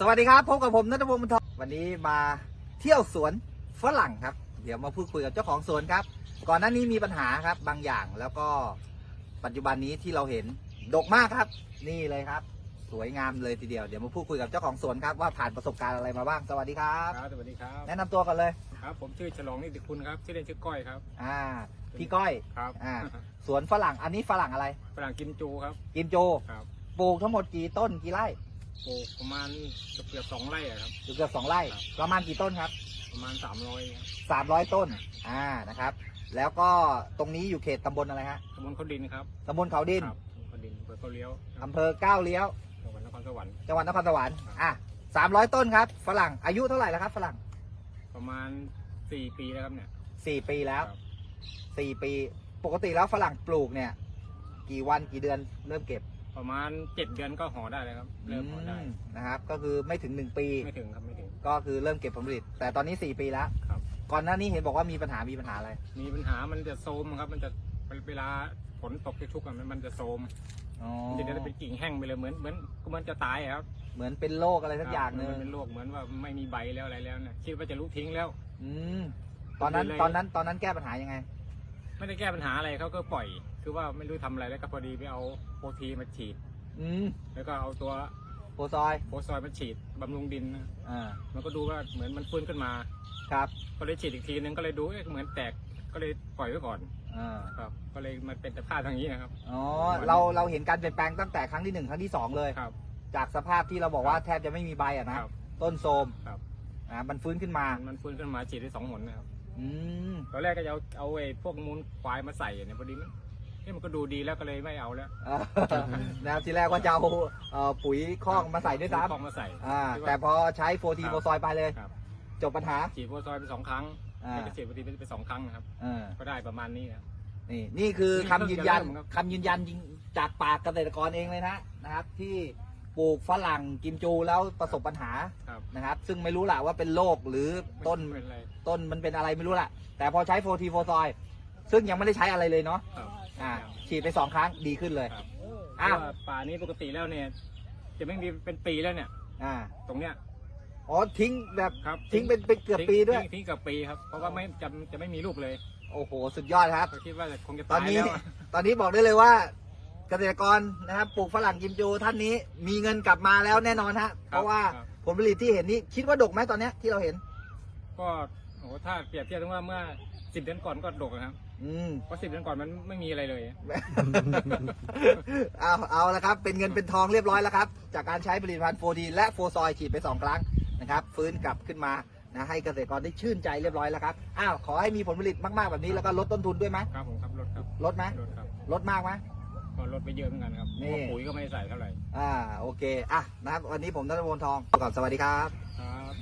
สวัสดีครับพบกับผมนัทพงศ์บรรทองวันนี้มาเที่ยวสวนฝรั่งครับ เดี๋ยวมาพูดคุยกับเจ้าของสวนครับ ก่อนหน้านี้มีปัญหาครับบางอย่างแล้วก็ปัจจุบันนี้ที่เราเห็นดกมากครับ นี่เลยครับ สวยงามเลยทีเดียวเดี๋ยวมาพูดคุยกับเจ้าของสวนครับว่าผ่านประสบการณ์อะไรมาบ้างสวัสดีครับ ครับสวัสดีครับ แนะนำตัวกันเลยครับ ผมชื่อฉลองนิติคุณครับชื่อเล่นชื่อก้อยครับอ่าพี่ก้อยครับอ่าสวนฝรั่งอันนี้ฝรั่งอะไร ฝรั่งกิมจูครับกิมโจครับปลูกทั้งหมดกี่ต้นกี่ไร่ ปลูกประมาณเกือบเกือบสองไร่อะครับ อยู่เกือบสองไร่ ครับ ประมาณกี่ต้นครับ ประมาณสามร้อยครับสามร้อยต้น อ่า นะครับ แล้วก็ตรงนี้อยู่เขตตำบลอะไรฮะ ตำบลเขาดินครับตำบลเขาดิน ครับเขาดินเปิดเขาเลี้ยวครับอำเภอก้าวเลี้ยว จังหวัดนครสวรรค์จังหวัดนครสวรรค์ครับอะสามร้อยต้นครับ ฝรั่ง อายุเท่าไหร่แล้วครับ ฝรั่งประมาณสี่ปีแล้วครับเนี่ยสี่ปีแล้วครับสี่ปี ปกติแล้วฝรั่งปลูกเนี่ย กี่วันกี่เดือนเริ่มเก็บ ประมาณเจ็ดเดือนก็ห่อได้เลยครับเริ่มห่อได้อืมนะครับ ก็คือไม่ถึงหนึ่งปี ไม่ถึงครับไม่ถึง ก็คือเริ่มเก็บผลผลิต แต่ตอนนี้สี่ปีแล้วครับ ก่อนหน้านี้เห็นบอกว่ามีปัญหามีปัญหาอะไร มีปัญหามันจะโทรมครับมันจะเวลาฝนตกชุกๆอะมันมันจะโทรมอ๋อ มันจะได้เป็นกิ่งแห้งไปเลยเหมือนเหมือนก็มันจะตายอะครับเหมือนเป็นโรคอะไรสักอย่างหนึ่งมันเป็นโรคเหมือนว่าไม่มีใบแล้วอะไรแล้วเนี่ยคิดว่าจะลุกทิ้งแล้ว อืม ตอนนั้นเลย ตอนนั้น ตอนนั้นแก้ปัญหายังไง ไม่ได้แก้ปัญหาอะไรเขาก็ปล่อย คือว่าไม่รู้ทำอะไรแล้วก็พอดีไปเอาโปรทีมาฉีด อืมแล้วก็เอาตัวโปรซอยโพซอยมาฉีดบำรุงดินนะอ่ามันก็ดูว่าเหมือนมันฟื้นขึ้นมาครับก็เลยฉีดอีกทีนึงก็เลยดูเอ๊ะเหมือนแตกก็เลยปล่อยไว้ก่อนอ่าครับก็เลยมันเป็นสภาพทางนี้นะครับ อ๋อเราเราเห็นการเปลี่ยนแปลงตั้งแต่ครั้งที่หนึ่งครั้งที่สองเลย ครับ จากสภาพที่เราบอกว่าแทบจะไม่มีใบอะนะ ครับต้นโทรมครับ อ่ามันฟื้นขึ้นมา มันมันฟื้นขึ้นมาฉีดได้สองหนนะครับอืมตอนแรกก็จะเอาเอาไอ้พวกมูลควายมาใส่เนี่ยพอดีมัน เอ๊ะมันก็ดูดีแล้วก็เลยไม่เอาแล้วเออนะครับทีแรกว่าจะเอาเอ่อปุ๋ยคอกมาใส่ด้วยซ้คอกมาใส่ำอ่าคิดว่า แต่พอใช้โฟทีครับโฟซอยไปเลย ครับจบปัญหา ฉีดโพซอยไปสองครั้งอ่าแล้วก็ฉีดโปรตีนไปสองครั้งนะครับ เออ ก็ได้ประมาณนี้ครับ นี่นี่คือนี่คำยืนยันเพิ่งจะเริ่มครับคำยืนยันจริงจากปากเกษตรกรเองเลยนะนะครับ ที่ปลูกฝรั่งกิมจูแล้วประสบปัญหาครับ นะครับ ซึ่งไม่รู้แหละว่าเป็นโรคหรือต้นไม่เป็นไรต้นมันเป็นอะไรไม่รู้แหละแต่พอใช้โฟทีโฟซอย ซึ่งยังไม่ได้ใช้อะไรเลยเนาะครับ อ่าฉีดไปสองครั้งดีขึ้นเลย ครับอ้าวเพระป่านี้ปกติแล้วเนี่ย จะไม่มีเป็นปีแล้วเนี่ย อ่าตรงเนี้ย อ๋อทิ้งแบบครับ ทิ้งเป็นเป็นเกือบปีด้วย ทิ้งทิ้งเกือบปีครับ เพราะว่าไม่จะจะไม่มีลูกเลยโอ้โห สุดยอดครับ ก็คิดว่าคงจะตอนตายนี้แล้วอะตอนนี้บอกได้เลยว่า เกษตรกรนะครับปลูกฝรั่งกิมจูท่านนี้มีเงินกลับมาแล้วแน่นอนฮะเพราะว่าครับผลผลิตที่เห็นนี้คิดว่าดกไหมตอนเนี้ยที่เราเห็น ก็โอ้โหถ้าเปรียบเทียบถึงว่าเมื่อ สิบเดือนก่อนก็ดกอะครับอืม เพราะสิบเดือนก่อนมันไม่มีอะไรเลย เอาเอาละครับ เป็นเงินเป็นทองเรียบร้อยแล้วครับ จากการใช้ผลิตภัณฑ์โฟดีและโฟซอยฉีดไป 2 ครั้งนะครับ ฟื้นกลับขึ้นมานะให้เกษตรกรได้ชื่นใจเรียบร้อยแล้วครับ อ้าว ขอให้มีผลผลิตมากๆแบบนี้แล้วก็ลดต้นทุนด้วยไหมครับผมครับลดครับลดไหมลดครับลดมากไหมก็ลดไปเยอะเหมือนกันครับนี่เพราะปุ๋ยก็ไม่ได้ใส่เท่าไหร่อ่า โอเค อะนะครับ วันนี้ผมนัทพลทองก่อนสวัสดีครับ ครับ